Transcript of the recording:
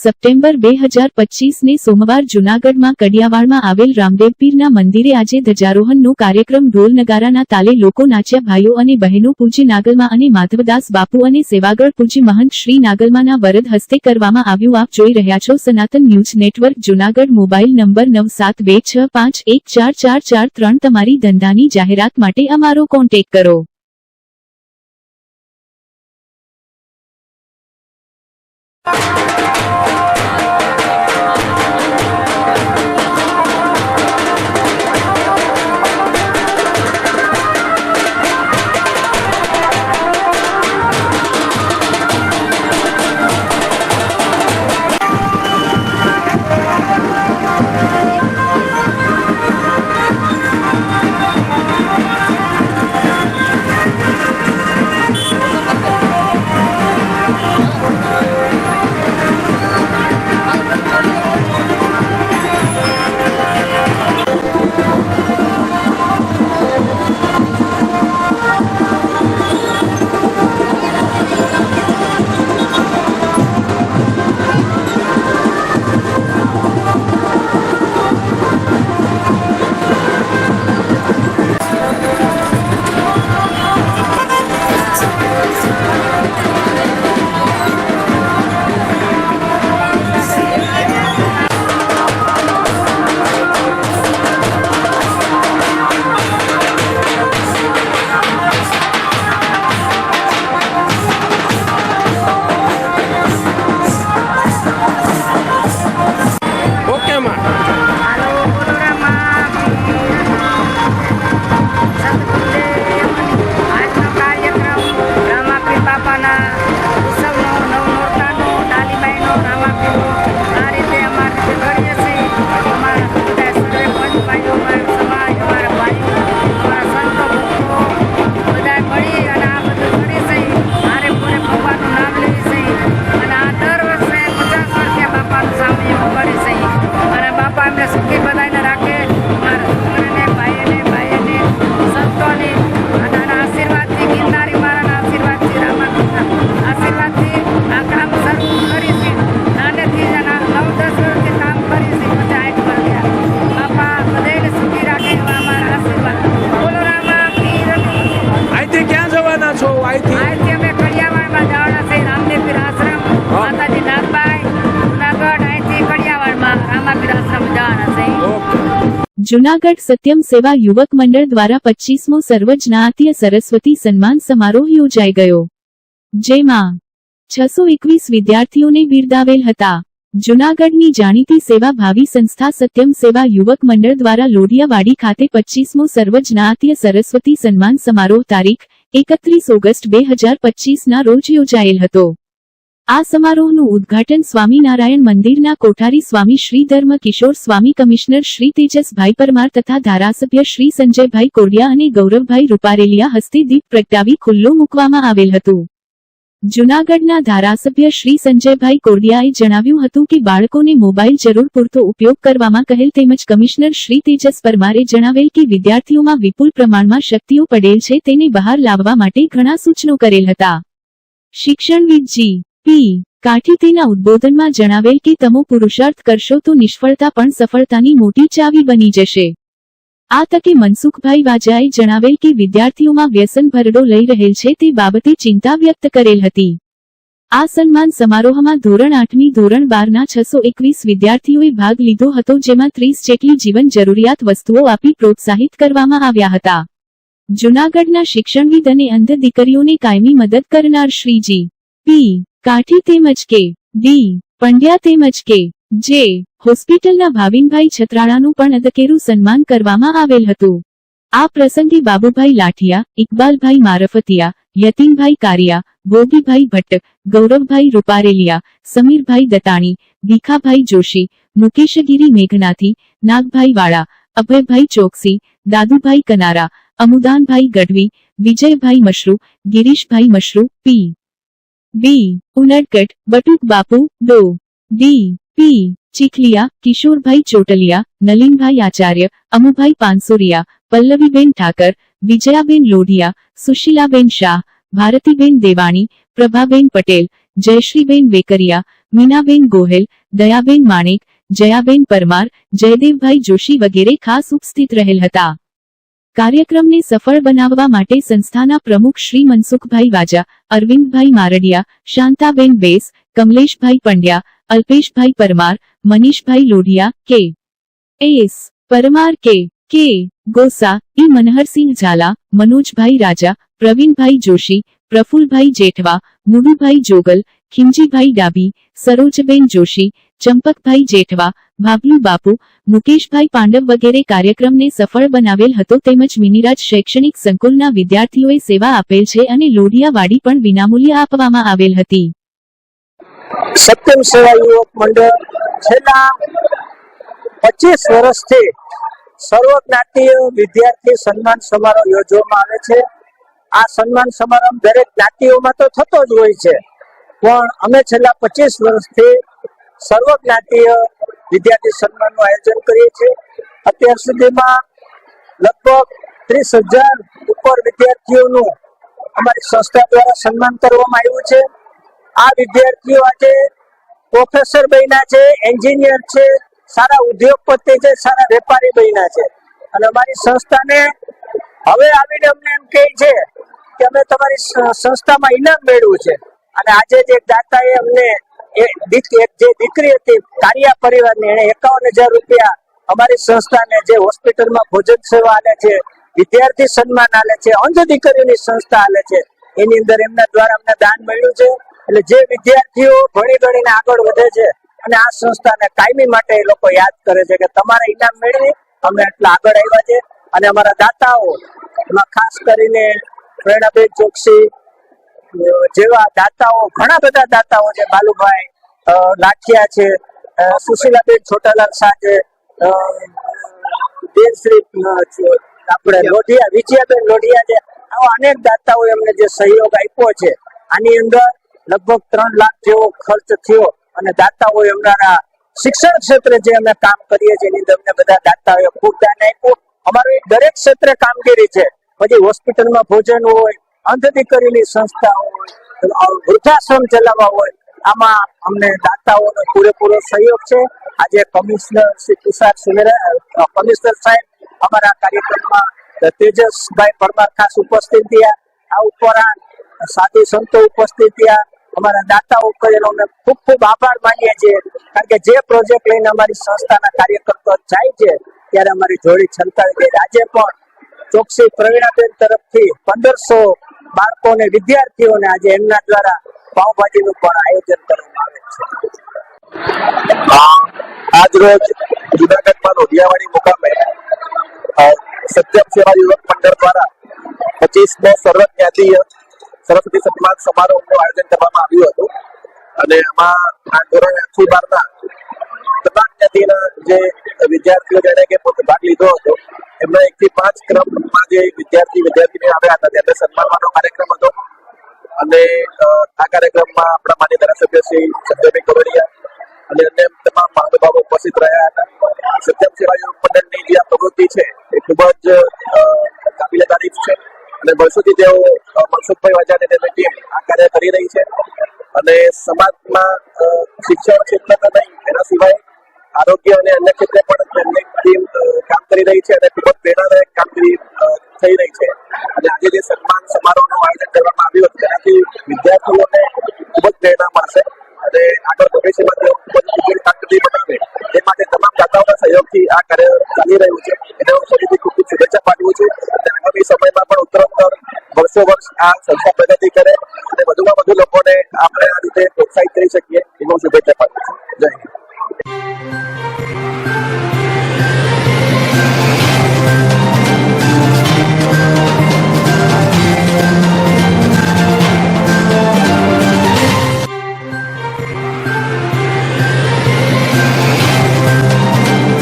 September બે હજાર પચીસને સોમવાર જૂનાગઢમાં કડિયાવાડમાં આવેલ રામદેવપીરના મંદિરે આજે ધ્વજારોહણનો કાર્યક્રમ ઢોલ નગારાના તાલે લોકો નાચ્યા ભાઈઓ અને બહેનો પૂજ્ય નાગલમા અને માધવદાસ બાપુ અને સેવાગળ પૂજ્ય મહંત શ્રી નાગલમાના વરદ હસ્તે કરવામાં આવ્યું. આપ જોઈ રહ્યા છો Sanatan news network, Junagadh mobile number નવ સાત બે છ પાંચ એક ચાર ચાર ચાર ત્રણ. તમારી ધંધાની જાહેરાત માટે અમારો કોન્ટેક કરો. ઓકે ઓકે જૂનાગઢ સત્યમ સેવા યુવક મંડળ દ્વારા પચીસમો સર્વજ્ઞાતીય સરસ્વતી સન્માન સમારોહ યોજાઈ ગયો. જેમાં છસો એકવીસ વિદ્યાર્થીઓને બિરદાવેલ હતા. જૂનાગઢની જાણીતી સેવા ભાવી સંસ્થા સત્યમ સેવા યુવક મંડળ દ્વારા લોઢિયાવાડી ખાતે પચીસમો સર્વજ્ઞાતીય સરસ્વતી સન્માન સમારોહ તારીખ એકત્રીસ ઓગસ્ટ બે હજાર પચીસના રોજ યોજાયેલ હતો. આ સમારોહનું ઉદ્ઘાટન સ્વામિનારાયણ મંદિરના કોઠારી સ્વામી શ્રી ધર્મ કિશોર સ્વામી કમિશનર શ્રી તેજસભાઈ પરમાર તથા ધારાસભ્ય શ્રી સંજયભાઈ કોડિયા અને ગૌરવભાઈ રૂપારેલિયા હસ્તે દીપ પ્રગટાવી ખુલ્લો મૂકવામાં આવેલ હતું. જૂનાગઢના ધારાસભ્ય શ્રી સંજયભાઈ કોડિયાએ જણાવ્યું હતું કે બાળકોને મોબાઈલ જરૂર પૂરતો ઉપયોગ કરવામાં કહેલ તેમજ કમિશનર શ્રી તેજસ પરમારે જણાવેલ કે વિદ્યાર્થીઓમાં વિપુલ પ્રમાણમાં શક્તિઓ પડેલ છે તેને બહાર લાવવા માટે ઘણા સૂચનો કરેલ હતા. શિક્ષણવિદ પી કાઠી તેના ઉદ્બોધનમાં જણાવેલ કે તમો પુરુષાર્થ કરશો તો નિષ્ફળતા પણ સફળતાની મોટી ચાવી બની જશે. આ તકે મનસુખભાઈ વાજાએ જણાવેલ કે વિદ્યાર્થીઓમાં વ્યસન ભરડો લઈ રહેલ છે તે બાબતે ચિંતા વ્યક્ત કરેલ હતી. આ સન્માન સમારોહમાં ધોરણ આઠમી ધોરણ બારના છસો એકવીસ વિદ્યાર્થીઓએ ભાગ લીધો હતો જેમાં ત્રીસ જેટલી જીવન જરૂરિયાત વસ્તુઓ આપી પ્રોત્સાહિત કરવામાં આવ્યા હતા. જૂનાગઢના શિક્ષણવિદ અને અંધ દીકરીઓને કાયમી મદદ કરનાર શ્રીજી. પી. કાઠી તેમજ કે, ડી, પંડ્યા તેમજ કે, જે, હોસ્પિટલના ભાવિનભાઈ છત્રાળાનું પણ અધકેરું સન્માન કરવામાં આવેલ હતું. આ પ્રસંગે બાબુભાઈ લાઠિયા, ઇકબાલભાઈ મારફતિયા, યતીનભાઈ કારિયા, ગોપીભાઈ ભટ્ટ, ગૌરવભાઈ રૂપારેલિયા, સમીરભાઈ દતાણી ભીખાભાઈ જોશી, મુકેશગીરી મેઘનાથી, નાગભાઈ વાળા, અભયભાઈ ચોકસી, દાદુભાઈ કનારા, અમુદાનભાઈ ગઢવી, વિજયભાઈ મશરૂ, ગિરીશભાઈ મશરૂ, પી. B Unadkat, Batuk Bapu Dr D P Chikhaliya, Kishorbhai Chotaliya, Nalinbhai Acharya, Amubhai Pansoriya, Pallaviben Thakar, Vijayaben Lodhiya, Sushilaben Shah, ભારતીબેન દેવાણી, પ્રભાબેન પટેલ, જયશ્રીબેન વેકરિયા, મીનાબેન ગોહેલ, દયાબેન માણેક, જયાબેન પરમાર, જયદેવભાઈ જોશી વગેરે ખાસ ઉપસ્થિત રહેલ હતા. કાર્યક્રમને સફળ બનાવવા માટે સંસ્થાના પ્રમુખ શ્રી મનસુખભાઈ વાજા, અરવિંદભાઈ મારડિયા, શાંતાબેન બેસ, કમલેશભાઈ પંડ્યા, અલ્પેશભાઈ પરમાર, મનીષભાઈ લોઢિયા, કે. એસ. પરમાર, કે. કે. ગોસા, ઈ મનહરસિંહ ઝાલા, મનોજભાઈ રાજા, પ્રવીણભાઈ જોશી, પ્રફુલભાઈ જેઠવા, મુડુભાઈ જોગલ ખીમજીભાઈ ડાબી સરોજબેન જોશી ચંપકભાઈ જેઠવા ભાગલુ બાપુ, મુકેશભાઈ પાંડવ વગેરે કાર્યક્રમને સફળ બનાવેલ હતો તેમજ મિનિરાજ શૈક્ષણિક સંકુલના વિદ્યાર્થીઓએ સેવા આપેલ છે અને લોઢિયાવાડી પણ વિનામૂલ્ય આપવામાં આવેલ હતી. સત્યમ સેવા યુવક મંડળ છેલ્લા પચીસ વર્ષથી સર્વ જ્ઞાતિય વિદ્યાર્થી સન્માન સમારોહ યોજવામાં આવે છે. આ સન્માન સમારંભ દરેક જ્ઞાતિઓમાં તો થતો જ હોય છે. પણ અમે છેલ્લા પચીસ વર્ષથી સર્વ જ્ઞાતીય વિદ્યાર્થી સન્માનનું આયોજન કરીએ છીએ. અત્યાર સુધીમાં લગભગ ત્રીસ હજાર ઉપર વિદ્યાર્થીઓનું અમારી સંસ્થા દ્વારા સન્માન કરવામાં આવ્યું છે. આ વિદ્યાર્થીઓ આજે પ્રોફેસર બન્યા છે એન્જિનિયર છે, સારા ઉદ્યોગપતિ છે, સારા વેપારી બન્યા છે. અને અમારી સંસ્થાને હવે આવીને અમને એમ કહે છે કે અમે તમારી સંસ્થામાં ઇનામ મેળવ્યું છે. અને આજે જે દાતાએ અમને જે દીકરી હતી, કારિયા પરિવારની, એને એકાવન હજાર રૂપિયા અમારી સંસ્થાને જે હોસ્પિટલમાં ભોજન સેવા આલે છે, વિદ્યાર્થી સન્માન આલે છે, અંધ દીકરીઓની સંસ્થા આલે છે, એની અંદર એમના દ્વારા અમને દાન મળ્યું છે. એટલે જે વિદ્યાર્થીઓ ભણી ગણીને આગળ વધે છે, અને આ સંસ્થાને કાયમી માટે એ લોકો યાદ કરે છે કે તમારા ઇનામ મેળવી, અમે એટલા આગળ આવ્યા છે. અને અમારા દાતાઓ, એમાં ખાસ કરીને પ્રેરણાબેન ચોકસી જેવા દાતાઓ, ઘણા બધા દાતાઓ છે, બાલુભાઈ લાઠિયા છે સુશીલાબેન છોટાલાલ શાહ છે છ- આપણે લોઢિયા, વિજયાબેન લોઢિયા છે, આવા અનેક દાતાઓ એમને જે સહયોગ આપ્યો છે, આની અંદર લગભગ ત્રણ લાખ જેવો ખર્ચ થયો અને દાતાઓ એમના શિક્ષણ ક્ષેત્રે જે અમે કામ કરીએ છીએ, એની અંદર અમને બધા દાતાઓએ ખૂબ દાન આપ્યું. અમારું દરેક ક્ષેત્રે કામગીરી છે. પછી હોસ્પિટલમાં ભોજન હોય અંધ કરેલી સંસ્થા હોય વૃદ્ધાશ્રમ ચલાવવા હોય, આમાં અમને દાતાઓનો પૂરેપૂરો સહયોગ છે. આજે કમિશનર શ્રી તુષાર સુમેરા કમિશનર સાહેબ અમારા કાર્યક્રમમાં તેજસભાઈ પરમાર ખાસ ઉપસ્થિત થયા. આ ઉપરાંત સાધુ સંતો ઉપસ્થિત થયા. અમારા દાતાઓ કરેલો અમે ખૂબ ખૂબ આભાર માનીએ છીએ. કારણ કે જે પ્રોજેક્ટ લઈને અમારી સંસ્થાના કાર્યકર્તાઓ જાય છે, ત્યારે અમારી જોડી છલકાવી ગઈ આજે પણ ચોકસી પ્રવીણાબેન તરફથી પંદરસો બાળકોને વિદ્યાર્થીઓને આજે એમના દ્વારા પાઉભાજીનું પણ આયોજન કરવામાં આવે છે. આજ રોજ જુનાગઢમાં લોઢિયાવાડી મુકામે સત્યમ સેવા યુવક મંડળ દ્વારા પચીસમો સર્વ જ્ઞાતિય સરસ્વતી સન્માન સમારોહનું આયોજન કરવામાં આવ્યું હતું. અને એમાં આ ધોરણ આઠથી બારના તમામ જ્ઞાતિના જે વિદ્યાર્થીઓ જેણે કે પોતે ભાગ લીધો હતો એમના એક થી પાંચ ક્રમમાં જે વિદ્યાર્થી વિદ્યાર્થીને આવ્યા હતા તેમને સન્માનવાનો કાર્યક્રમ હતો. અને આ કાર્યક્રમમાં આપણા માન્ય ધારાસભ્ય શ્રી સત્યભાઈ કવડિયા અને અન્ય તમામ મહાનુભાવો ઉપસ્થિત રહ્યા હતા. સત્યમ સેવા યોગ મંડળની જે આ પ્રવૃત્તિ છે, એ ખૂબ જ કાબિલે તારીફ છે. અને વર્ષોથી તેઓ મનસુખભાઈ વાજા અને તેમની ટીમ આ કાર્ય કરી રહી છે. અને સમાજમાં શિક્ષણ ક્ષેત્ર તો નહીં, એના સિવાય આરોગ્ય અને અન્ય ક્ષેત્રે પણ તેમની ટીમ કામ કરી રહી છે અને ખૂબ જ પ્રેરણાદાયક કામગીરી થઈ રહી છે. અને આજે જે સન્માન સમારોહનું આયોજન કરવામાં આવ્યું હતું, તેનાથી વિદ્યાર્થીઓને ખૂબ જ પ્રેરણા મળશે અને આગળ ભવિષ્યમાં તેઓ ખૂબ જ ઉજ્જવળ કામગીરી બનાવે. તે માટે તમામ દાતાઓના સહયોગથી આ કાર્ય ચાલી રહ્યું છે. એને હું ફરીથી ખૂબ ખૂબ શુભેચ્છા પાઠવું છું. અને આગામી સમયમાં પણ ઉત્તરોત્તર વર્ષો વર્ષ આ સંસ્થા પ્રગતિ કરે અને વધુમાં વધુ લોકોને આપણે આ રીતે પ્રોત્સાહિત કરી શકીએ એનું શુભેચ્છા પાઠવું છું. જય